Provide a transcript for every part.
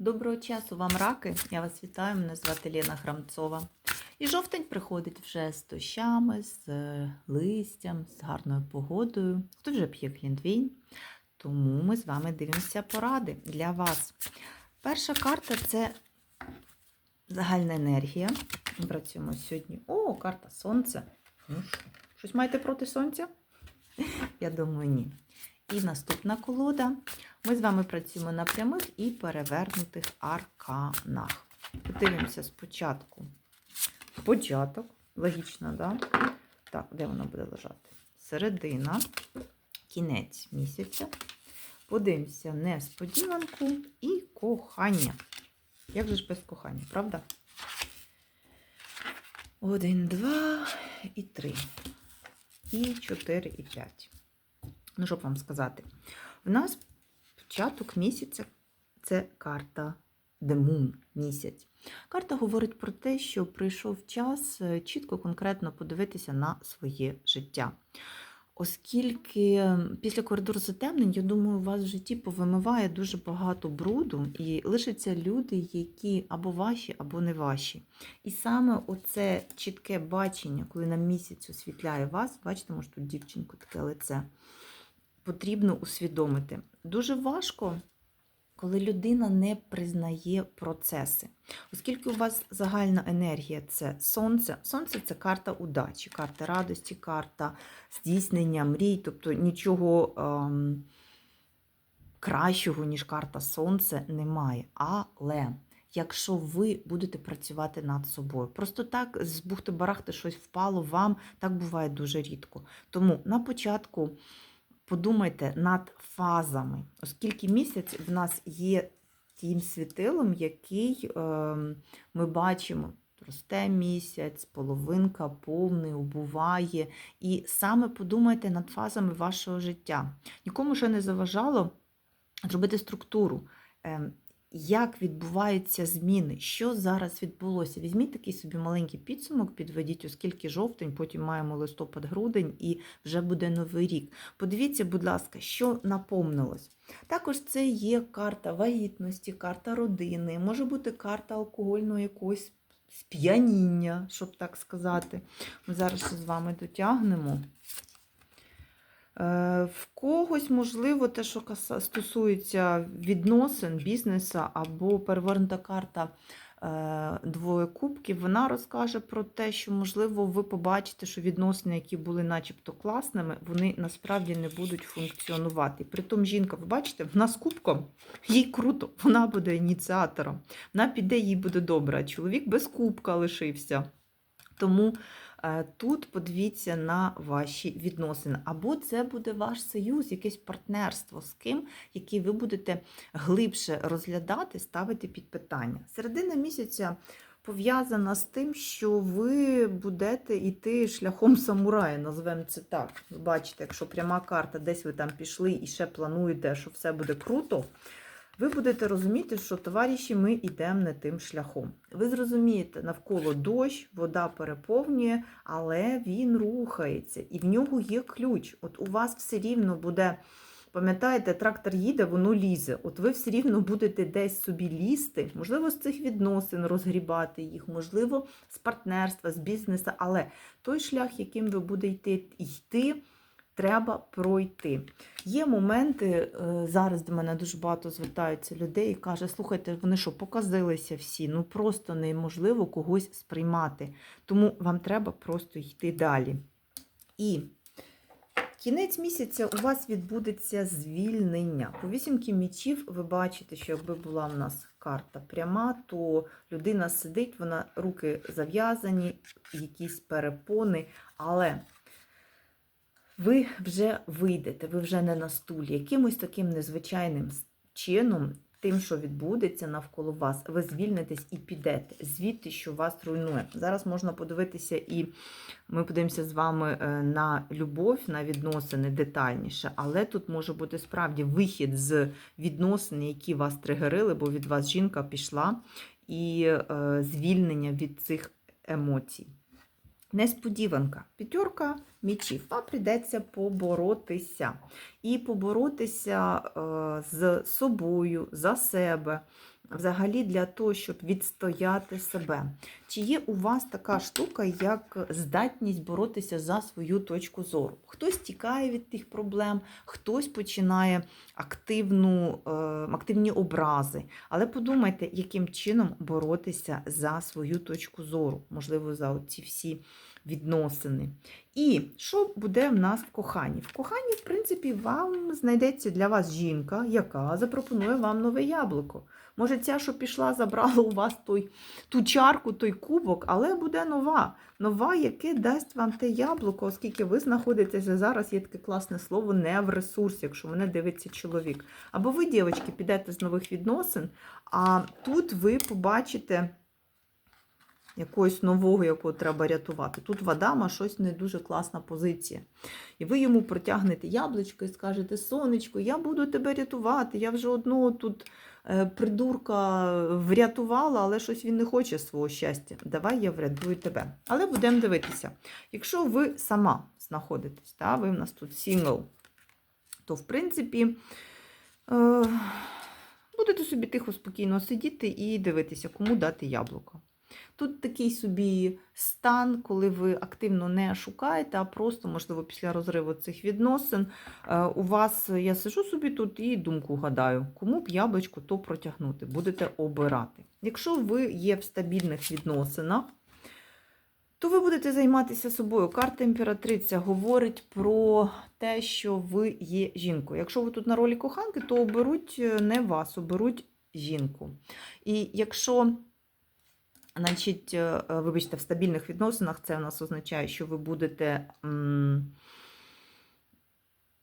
Доброго часу вам раки. Я вас вітаю. Мене звати Лена Храмцова. І жовтень приходить вже з дощами, з е, листям, з гарною погодою. Хто вже п'є глінтвейн. Тому ми з вами дивимося поради для вас. Перша карта це загальна енергія. Ми працюємо сьогодні. О, карта Сонце. Ну щось маєте проти сонця? Я думаю, ні. І наступна колода. Ми з вами працюємо на прямих і перевернутих арканах. Подивимося спочатку початок. Логічно, да? Так, де воно буде лежати? Середина, кінець місяця. Подивимося несподіванку і кохання. Як же ж без кохання, правда? Один, два і три. І чотири, і п'ять. Ну, що б вам сказати? У нас початок місяця це карта The Moon місяць. Карта говорить про те, що прийшов час е, чітко, конкретно подивитися на своє життя. Оскільки після коридору затемнень, я думаю, у вас в житті повимиває дуже багато бруду, і лишаться люди, які або ваші, або не ваші. І саме оце чітке бачення, коли на місяць освітляє вас, бачите, може тут дівчинку таке лице, потрібно усвідомити. Дуже важко, коли людина не признає процеси. Оскільки у вас загальна енергія це сонце. Сонце це карта удачі, карта радості, карта здійснення мрій, тобто нічого ем, кращого, ніж карта Сонце, немає. Але якщо ви будете працювати над собою, просто так з бухти-барахти щось впало вам, так буває дуже рідко. Тому на початку подумайте над фазами, оскільки місяць в нас є тим світилом, який е, ми бачимо. Росте місяць, половинка повний, убуває. І саме подумайте над фазами вашого життя. Нікому ще не заважало зробити структуру, е, як відбуваються зміни, що зараз відбулося. Візьміть такий собі маленький підсумок, підведіть, оскільки жовтень, потім маємо листопад-грудень і вже буде новий рік. Подивіться, будь ласка, що наповнилось. Також це є карта вагітності, карта родини, може бути карта алкогольного якогось сп'яніння, щоб так сказати. Ми зараз з вами дотягнемо. Е, В когось, можливо, те, що стосується відносин, бізнесу або перевернута карта е, двоє кубків, вона розкаже про те, що, можливо, ви побачите, що відносини, які були начебто класними, вони насправді не будуть функціонувати. Притом жінка, ви бачите, вона з кубком, їй круто, вона буде ініціатором, вона піде, їй буде добре. Чоловік без кубка лишився. Тому е, тут подивіться на ваші відносини. Або це буде ваш союз, якесь партнерство з ким, який ви будете глибше розглядати, ставити під питання. Середина місяця пов'язана з тим, що ви будете йти шляхом самурая, назвемо це так. Бачите, якщо пряма карта, десь ви там пішли і ще плануєте, що все буде круто. Ви будете розуміти, що товариші, ми йдемо не тим шляхом. Ви зрозумієте, навколо дощ, вода переповнює, але він рухається, і в нього є ключ. От у вас все рівно буде, пам'ятаєте, трактор їде, воно лізе. От ви все рівно будете десь собі лізти, можливо, з цих відносин розгрібати їх, можливо, з партнерства, з бізнесу, але той шлях, яким ви будете йти, треба пройти. Є моменти, е, зараз до мене дуже багато звертаються людей і каже, слухайте, вони що, показилися всі, ну просто неможливо когось сприймати. Тому вам треба просто йти далі. І кінець місяця у вас відбудеться звільнення. По вісімки мічів ви бачите, що якби була в нас карта пряма, то людина сидить, вона руки зав'язані, якісь перепони, але ви вже вийдете, ви вже не на стулі. Якимось таким незвичайним чином, тим, що відбудеться навколо вас, ви звільнитесь і підете звідти, що вас руйнує. Зараз можна подивитися, і ми подивимося з вами е, на любов, на відносини детальніше, але тут може бути справді вихід з відносин, які вас тригерили, бо від вас жінка пішла, і е, звільнення від цих емоцій. Несподіванка. П'ятерка мічів. Вам прийдеться поборотися. І поборотися е, з собою, за себе, взагалі для того, щоб відстояти себе. Чи є у вас така штука, як здатність боротися за свою точку зору? Хтось тікає від тих проблем, хтось починає активну, е, активні образи. Але подумайте, яким чином боротися за свою точку зору, можливо, за ці всі відносини. І що буде в нас в коханні? В коханні, в принципі, вам знайдеться для вас жінка, яка запропонує вам нове яблуко. Може, ця, що пішла, забрала у вас той, ту чарку, той кубок, але буде нова. Нова, яке дасть вам те яблуко, оскільки ви знаходитеся зараз, є таке класне слово, не в ресурсі, якщо мене дивиться чоловік. Або ви, дівчатки, підете з нових відносин, а тут ви побачите якогось нового, якого треба рятувати. Тут в Адама щось не дуже класна позиція. І ви йому протягнете яблучко і скажете: Сонечко, я буду тебе рятувати. Я вже одного тут е, придурка врятувала, але щось він не хоче свого щастя. Давай я врятую тебе. Але будемо дивитися. Якщо ви сама знаходитесь, та, ви в нас тут сінгл, то в принципі. Е, Будете собі тихо, спокійно сидіти і дивитися, кому дати яблуко. Тут такий собі стан, коли ви активно не шукаєте, а просто, можливо, після розриву цих відносин е, у вас я сижу собі тут і думку гадаю, кому б яблучко то протягнути, будете обирати. Якщо ви є в стабільних відносинах, то ви будете займатися собою. Карта імператриця говорить про те, що ви є жінкою. Якщо ви тут на ролі коханки, то оберуть е, не вас, оберуть жінку. І якщо Значить, е, е, вибачте, в стабільних відносинах це у нас означає, що ви будете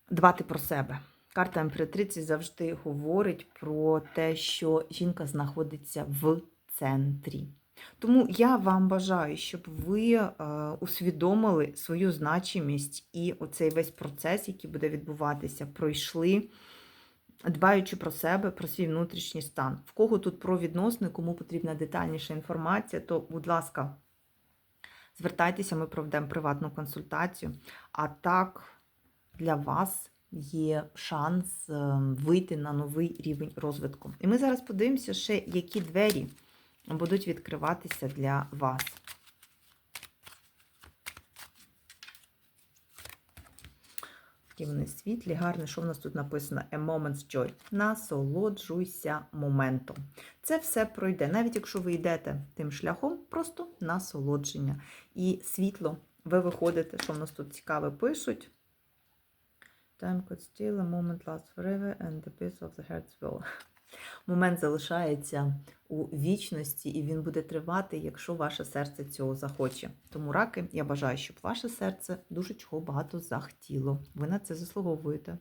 дбати про себе. Карта імператриці завжди говорить про те, що жінка знаходиться в центрі. Тому я вам бажаю, щоб ви е, усвідомили свою значимість і оцей весь процес, який буде відбуватися, пройшли дбаючи про себе, про свій внутрішній стан. В кого тут про відносини, кому потрібна детальніша інформація, то, будь ласка, звертайтеся, ми проведемо приватну консультацію. А так, для вас є шанс е, вийти на новий рівень розвитку. І ми зараз подивимося, ще, які двері будуть відкриватися для вас. Такі вони світлі, гарні. Що в нас тут написано? A moment's joy. Насолоджуйся моментом. Це все пройде. Навіть якщо ви йдете тим шляхом, просто насолодження. І світло, ви виходите, що в нас тут цікаве пишуть. Time could steal, a moment last forever, and the peace of the hearts will. Момент залишається у вічності, і він буде тривати, якщо ваше серце цього захоче. Тому раки, я бажаю, щоб ваше серце дуже чого багато захотіло. Ви на це заслуговуєте.